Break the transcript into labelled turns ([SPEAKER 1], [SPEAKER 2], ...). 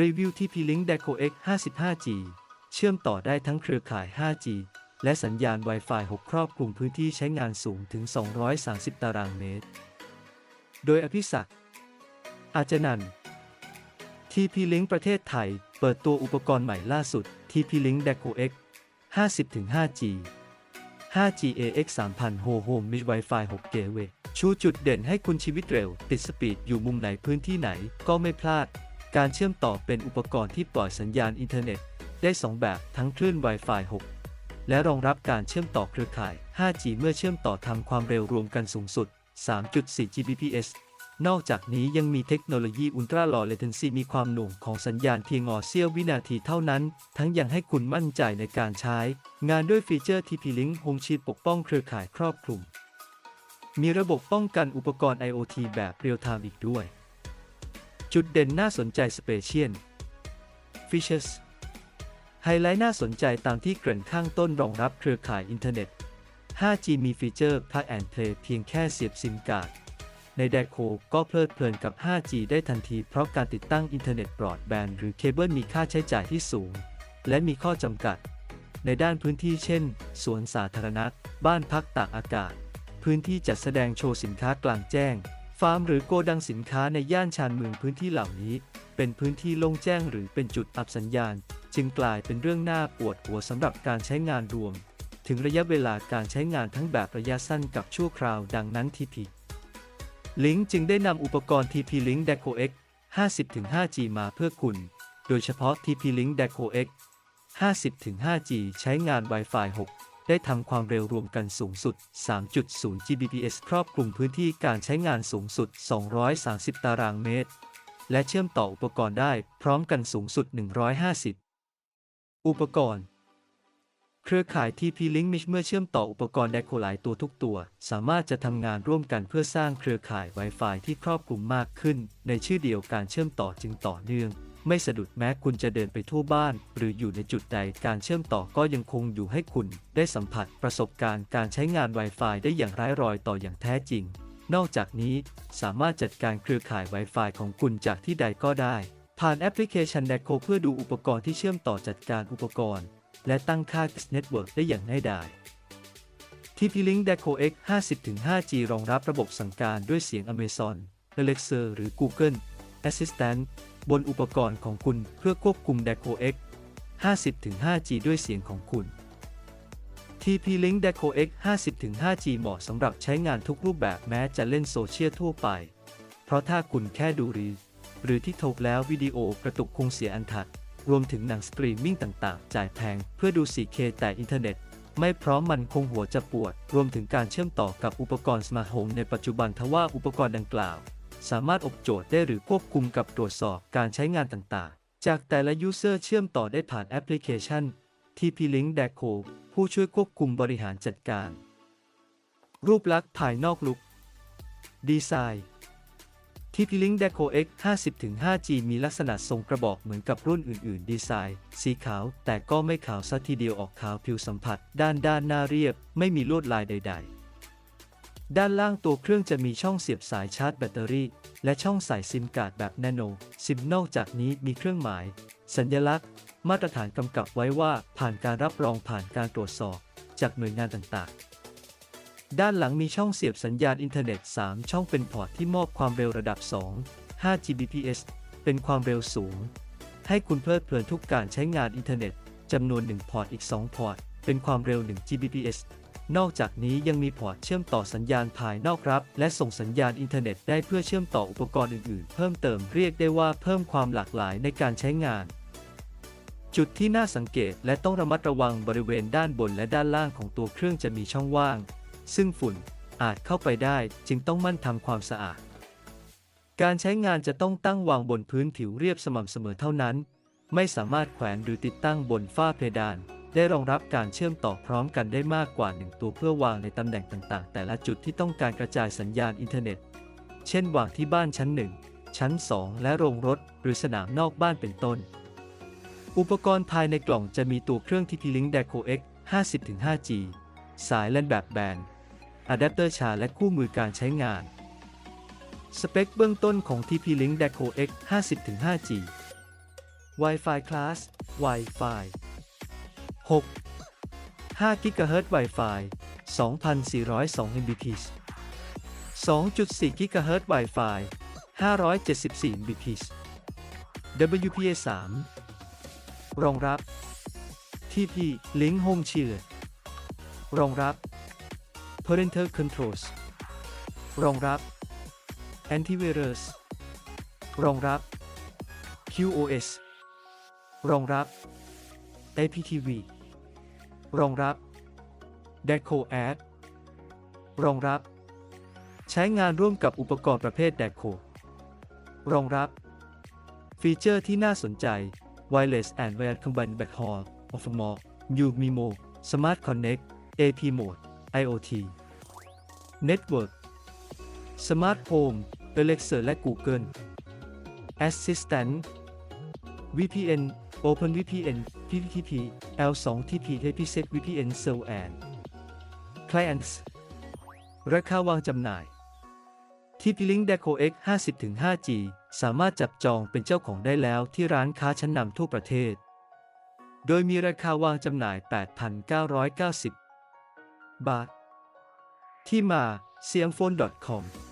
[SPEAKER 1] รีวิว TP-Link Deco X 55G เชื่อมต่อได้ทั้งเครือข่าย 5G และสัญญาณ Wi-Fi 6 ครอบคลุมพื้นที่ใช้งานสูงถึง 230 ตารางเมตร โดยอภิศักดิ์อาจนันท์ TP-Link ประเทศไทย เปิดตัวอุปกรณ์ใหม่ล่าสุด TP-Link Deco X 50-5G 5G AX 3000 Ho Home Mid Wi-Fi 6 Gateway ชูจุดเด่นให้คุณชีวิตเร็ว ติดสปีดอยู่มุมไหนพื้นที่ไหนก็ไม่พลาด การเชื่อมต่อเป็นอุปกรณ์ที่ปล่อยสัญญาณอินเทอร์เน็ต ได้ 2 แบบทั้งคลื่น Wi-Fi 6 และรองรับการเชื่อมต่อเครือข่าย 5G เมื่อเชื่อมต่อทำความเร็วรวมกันสูงสุด 3.4 Gbps นอกจากนี้ยังมีเทคโนโลยี Ultra Low Latency มีความหน่วงของสัญญาณเพียงอเสี้ยววินาทีเท่านั้น ทั้งยังให้คุณมั่นใจในการใช้ งานด้วยฟีเจอร์ TP-Link Home Sheet ปกป้องเครือข่ายครอบคลุม มีระบบป้องกันอุปกรณ์ IoT แบบเรียลไทม์อีกด้วย จุดเด่นน่าสนใจ Special Features ไฮไลท์น่าสนใจตามที่เกริ่นข้างต้นรองรับเครือข่ายอินเทอร์เน็ต 5G มีฟีเจอร์ Plug and Play เพียงแค่เสียบซิมการ์ด ในแดโคก็เพลิดเพลินกับ 5G ได้ทันทีเพราะการติดตั้งอินเทอร์เน็ตบรอดแบนด์หรือเคเบิลมีค่าใช้จ่ายที่สูง และมีข้อจำกัด ในด้านพื้นที่เช่น สวนสาธารณะ บ้านพักตากอากาศ พื้นที่จัดแสดงโชว์สินค้ากลางแจ้ง ฟาร์มหรือโกดังสินค้าในย่านชานเมืองพื้นที่เหล่านี้ เป็นพื้นที่โล่งแจ้งหรือเป็นจุดอับสัญญาณ จึงกลายเป็นเรื่องน่าปวดหัวสำหรับการใช้งานรวม ถึงระยะเวลาการใช้งานทั้งแบบระยะสั้นกับชั่วคราวดังนั้น TP Link จึงได้นำอุปกรณ์ TP Link Deco X 50-5G มาเพื่อคุณ โดยเฉพาะ TP Link Deco X 50-5G ใช้งาน Wi-Fi 6 ได้ทำความเร็วรวมกันสูงสุด 3.0 Gbps ครอบคลุมพื้นที่การใช้งานสูงสุด 230 ตารางเมตร และเชื่อมต่ออุปกรณ์ได้พร้อมกันสูงสุด 150 อุปกรณ์ เครือข่าย TP-Link มิเมื่อเชื่อมต่ออุปกรณ์แดโคหลายตัวทุกตัว สามารถจะทำงานร่วมกันเพื่อสร้างเครือข่าย Wi-Fi ที่ครอบคลุมมากขึ้น ในชื่อเดียวการเชื่อมต่อจึงต่อเนื่อง ไม่สะดุดแม้คุณจะเดินไปทั่วบ้าน หรืออยู่ในจุดใดการเชื่อมต่อก็ยังคงอยู่ให้คุณ ได้สัมผัสประสบการณ์การใช้งาน Wi-Fi ได้อย่างไร้รอยต่ออย่างแท้จริง นอกจากนี้สามารถจัดการเครือข่าย Wi-Fi ของคุณจากที่ใดก็ได้ ผ่านแอปพลิเคชัน Deco เพื่อดูอุปกรณ์ที่เชื่อมต่อจัดการอุปกรณ์ และตั้งค่า Network ได้อย่างง่ายดาย TP-Link Deco X 50-5G รองรับระบบสั่งการด้วยเสียง Amazon Alexa หรือ Google Assistant บนอุปกรณ์ของคุณเพื่อควบคุม Deco X 50-5G ด้วยเสียงของคุณ TP-Link Deco X 50-5G เหมาะสำหรับใช้งานทุกรูปแบบแม้จะเล่นโซเชียลทั่วไป เพราะถ้าคุณแค่ดูรีหรือที่โทกแล้ววิดีโอกระตุกคงเสียอันถัด รวมถึงหนังสตรีมมิ่งต่างๆ จ่ายแพงเพื่อดู 4K แต่อินเทอร์เน็ต ไม่พร้อมมันคงหัวจะปวด รวมถึงการเชื่อมต่อกับอุปกรณ์สมาร์ทโฮมในปัจจุบันทว่าอุปกรณ์ดังกล่าว สามารถอบโจทย์ได้หรือควบคุมกับตรวจสอบการใช้งานต่างๆ จากแต่ละยูเซอร์เชื่อมต่อได้ผ่านแอปพลิเคชัน TP-Link Deco ผู้ช่วยควบคุมบริหารจัดการ รูปลักษณ์ภายนอกลุกดีไซน์ TP-Link Deco X 50-5G มีลักษณะทรงกระบอกเหมือนกับรุ่นอื่น ๆ ดีไซน์ สีขาว แต่ก็ไม่ขาวซะทีเดียวออกขาวผิวสัมผัส ด้านด้านหน้าเรียบ ไม่มีลวดลายใด ๆ ด้านล่างตัวเครื่องจะมีช่องเสียบสายชาร์จแบตเตอรี่ และช่องใส่ซิมการ์ดแบบแนโนซิมนอกจากนี้มีเครื่องหมาย สัญลักษณ์ มาตรฐานกำกับไว้ว่าผ่านการรับรองผ่านการตรวจสอบ จากหน่วยงานต่างๆ ด้านหลังมีช่องเสียบสัญญาณอินเทอร์เน็ต 3 ช่องเป็นพอร์ตที่มอบความเร็วระดับ 2 5 Gbps เป็นความเร็วสูง ให้คุณเพลิดเพลินทุกการใช้งานอินเทอร์เน็ตจำนวน 1 พอร์ตอีก 2 พอร์ต เป็นความเร็ว 1 Gbps นอกจากนี้ยังมีพอร์ตเชื่อมต่อสัญญาณภายนอกรับ และส่งสัญญาณอินเทอร์เน็ตได้เพื่อเชื่อมต่ออุปกรณ์อื่นๆ เพิ่มเติมเรียกได้ว่าเพิ่มความหลากหลายในการใช้งาน จุดที่น่าสังเกตและต้องระมัดระวังบริเวณด้านบนและด้านล่างของตัวเครื่องจะมีช่องว่าง ซึ่งฝุ่นอาจเข้าไปได้จึงต้องมั่นทำความสะอาด การใช้งานจะต้องตั้งวางบนพื้นผิวเรียบสม่ำเสมอเท่านั้น ไม่สามารถแขวนหรือติดตั้งบนฝ้าเพดาน ได้รองรับการเชื่อมต่อพร้อมกันได้มากกว่า 1 ตัวเพื่อวางในตำแหน่งต่างๆ แต่ละจุดที่ต้องการกระจายสัญญาณอินเทอร์เน็ต เช่นวางที่บ้านชั้น 1 ชั้น 2 และโรงรถ หรือสนามนอกบ้านเป็นต้น อุปกรณ์ภายในกล่องจะมีตัวเครื่อง TP-Link Deco X 50-5G สายแลนแบบแบนอะแดปเตอร์ชาร์และคู่มือการใช้งาน สเปคเบื้องต้นของ TP-Link Deco X 50-5G Wi-Fi Class Wi-Fi 6 5 GHz Wi-Fi 2,402 Mbps 2.4 GHz Wi-Fi 574 Mbps WPA 3 รองรับ TP Link Home Shield รองรับ Parental Controls รองรับ Antivirus รองรับ QoS รองรับ APTV รองรับ Deco Ad รองรับ ใช้งานร่วมกับอุปกรณ์ประเภท Deco รองรับ ฟีเจอร์ที่น่าสนใจ Wireless and Wired Combined Backhaul of More New Mimo Smart Connect AP Mode IoT Network Smart Home Alexa และ Google Assistant VPN OpenVPN PTTP L2TP HPSec VPN Serv and Clients ราคาวางจำหน่าย TP-Link Deco X 50-5G สามารถจับจองเป็นเจ้าของได้แล้วที่ร้านค้าชั้นนำทั่วประเทศ โดยมีราคาวางจำหน่าย 8,990 บาท ที่มา cmphone.com